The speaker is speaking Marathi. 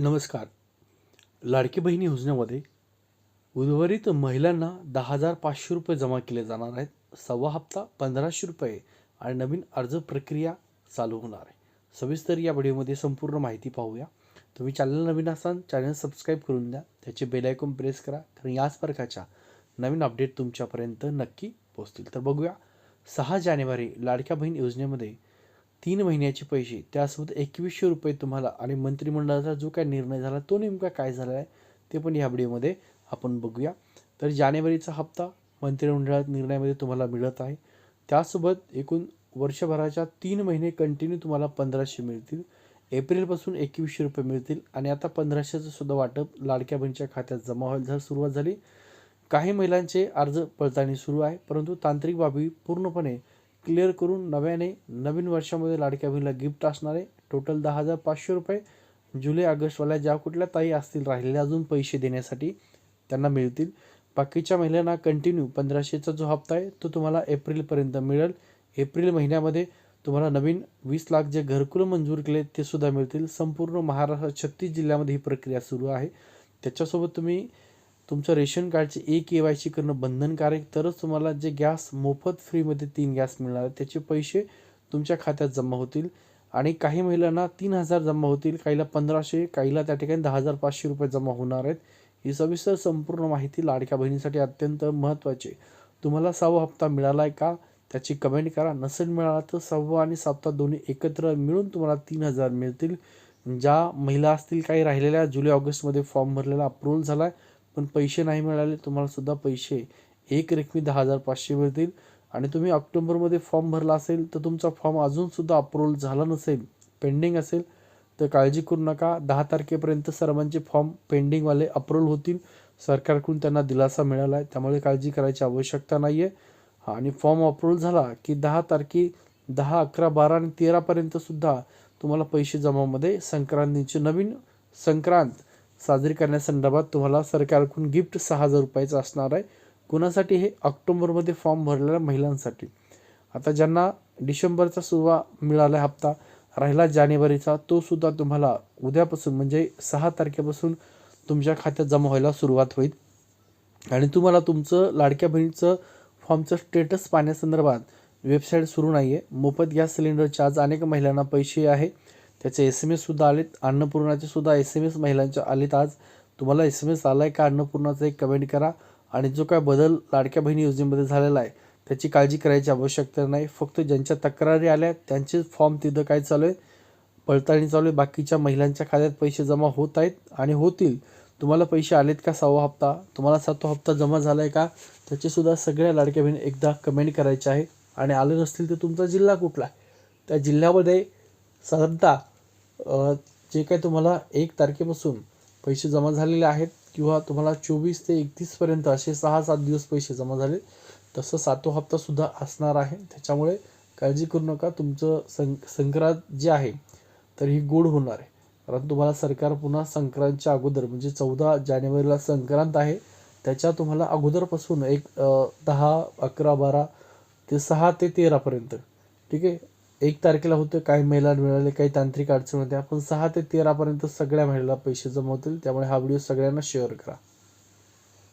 नमस्कार. लाडकी बहिणी योजनेमध्ये उर्वरित महिलांना दहा हजार पाचशे रुपये जमा केले जाणार आहेत. सव्वा हप्ता पंधराशे रुपये आणि नवीन अर्ज प्रक्रिया चालू होणार आहे. सविस्तर या व्हिडिओमध्ये संपूर्ण माहिती पाहूया. तुम्ही चॅनल नवीन असाल चॅनल सबस्क्राईब करून द्या. त्याचे बेलायकॉन प्रेस करा कारण याच प्रकारच्या नवीन अपडेट तुमच्यापर्यंत नक्की पोहोचतील. तर बघूया सहा जानेवारी लाडक्या बहीण योजनेमध्ये तीन महिन्याचे पैसे त्यासोबत एकवीसशे रुपये तुम्हाला आणि मंत्रिमंडळाचा जो काय निर्णय झाला तो नेमका काय झाला आहे ते पण या व्हिडिओमध्ये आपण बघूया. तर जानेवारीचा हप्ता मंत्रिमंडळात निर्णयामध्ये तुम्हाला मिळत आहे. त्यासोबत एकूण वर्षभराच्या तीन महिने कंटिन्यू तुम्हाला पंधराशे मिळतील. एप्रिलपासून एकवीसशे रुपये मिळतील आणि आता पंधराशेचं सुद्धा वाटप लाडक्या बहिणीच्या खात्यात जमा व्हायला सुरुवात झाली काही महिलांचे अर्ज पडताळणी सुरू आहे परंतु तांत्रिक बाबी पूर्णपणे क्लिअर करून नव्याने नवीन वर्षामध्ये लाडक्या बहिणीला गिफ्ट असणारे टोटल दहा हजार पाचशे रुपये जुलै ऑगस्टवाल्या ज्या कुठल्या ताई असतील राहिलेल्या अजून पैसे देण्यासाठी त्यांना मिळतील. बाकीच्या महिलांना कंटिन्यू पंधराशेचा जो हप्ता आहे तो तुम्हाला एप्रिलपर्यंत मिळेल. एप्रिल महिन्यामध्ये तुम्हाला नवीन वीस लाख जे घरकुल मंजूर केले ते सुद्धा मिळतील. संपूर्ण महाराष्ट्र छत्तीस जिल्ह्यामध्ये ही प्रक्रिया सुरू आहे. त्याच्यासोबत तुम्ही तुमचं रेशन कार्डचे ए के वाय सी करणं बंधनकारक तरच तुम्हाला जे गॅस मोफत फ्रीमध्ये तीन गॅस मिळणार त्याचे पैसे तुमच्या खात्यात जमा होतील. आणि काही महिलांना तीन हजार जमा होतील काहीला पंधराशे काहीला त्या ठिकाणी दहा हजार पाचशे रुपये जमा होणार आहेत. ही सविस्तर संपूर्ण माहिती लाडक्या बहिणीसाठी अत्यंत महत्त्वाची तुम्हाला सहावा हप्ता मिळाला आहे का? त्याची कमेंट करा. नसेल मिळाला तर सहावा आणि सातवा दोन्ही एकत्र मिळून तुम्हाला तीन हजार मिळतील. ज्या महिला असतील काही राहिलेल्या जुलै ऑगस्टमध्ये फॉर्म भरलेला अप्रूव्हल झाला आहे पण पैसे नाही मिळाले तुम्हाला सुद्धा पैसे. एक रकमी दहा हजार पाचशे मिळतील. आणि तुम्ही ऑक्टोबरमध्ये फॉर्म भरला असेल तर तुमचा फॉर्म अजूनसुद्धा अप्रूव्हल झाला नसेल पेंडिंग असेल तर काळजी करू नका. दहा तारखेपर्यंत सर्वांचे फॉर्म पेंडिंगवाले अप्रूव्हल होतील. सरकारकडून त्यांना दिलासा मिळाला आहे त्यामुळे काळजी करायची आवश्यकता नाही आहे हा आणि फॉर्म अप्रूव्हल झाला की दहा तारखे दहा अकरा बारा आणि तेरापर्यंतसुद्धा तुम्हाला पैसे जमामध्ये संक्रांतीचे नवीन संक्रांत साजरी करण्यासंदर्भात तुम्हाला सरकारकडून गिफ्ट सहा हजार रुपयाचं असणार आहे. कुणासाठी? हे ऑक्टोबरमध्ये फॉर्म भरलेल्या महिलांसाठी. आता ज्यांना डिसेंबरचा सुद्धा मिळाला हप्ता राहिला जानेवारीचा तो सुद्धा तुम्हाला उद्यापासून म्हणजे सहा तारखेपासून तुमच्या खात्यात जमा व्हायला सुरुवात होईल. आणि तुम्हाला तुमचं लाडक्या बहिणीचं फॉर्मचं स्टेटस पाहण्यासंदर्भात वेबसाईट सुरू नाही आहे मोफत गॅस सिलेंडरचे आज अनेक महिलांना पैसे आहे. त्याचे एस एम एससुद्धा आलेत. अन्नपूर्णाचे सुद्धा एस एम एस महिलांच्या आलेत आज. तुम्हाला एस एम एस आला आहे का? अन्नपूर्णाचा एक कमेंट करा. आणि जो काय बदल लाडक्या बहिणी योजनेमध्ये झालेला आहे त्याची काळजी करायची आवश्यकता नाही. फक्त ज्यांच्या तक्रारी आल्या त्यांचे फॉर्म तिथं काय चालू आहे? पडताळणी चालू आहे. बाकीच्या महिलांच्या खात्यात पैसे जमा होत आहेत आणि होतील. तुम्हाला पैसे आलेत का सहावा हप्ता? तुम्हाला सातवा हप्ता जमा झाला आहे का त्याचेसुद्धा सगळ्या लाडक्या बहिणी एकदा कमेंट करायचे आहे. आणि आले नसतील तर तुमचा जिल्हा कुठला आहे? त्या जिल्ह्यामध्ये साधारणतः जे काय तुम्हाला एक तारखेपासून पैसे जमा झालेले आहेत किंवा तुम्हाला चोवीस ते एकतीसपर्यंत असे सहा सात दिवस पैसे जमा झाले तसं सातवा हप्तासुद्धा असणार आहे. त्याच्यामुळे काळजी करू नका. तुमचं सं संक्रांत जे आहे तर ही गोड होणार आहे. कारण तुम्हाला सरकार पुन्हा संक्रांतच्या अगोदर म्हणजे चौदा जानेवारीला संक्रांत आहे त्याच्या तुम्हाला अगोदरपासून एक दहा अकरा बारा ते सहा ते तेरापर्यंत ठीक आहे? एक तारखेला होतं काही महिला मिळाले काही तांत्रिक अडचण होत्या. आपण सहा ते तेरापर्यंत सगळ्या महिला पैसे जमा होतील. त्यामुळे हा व्हिडिओ सगळ्यांना शेअर करा.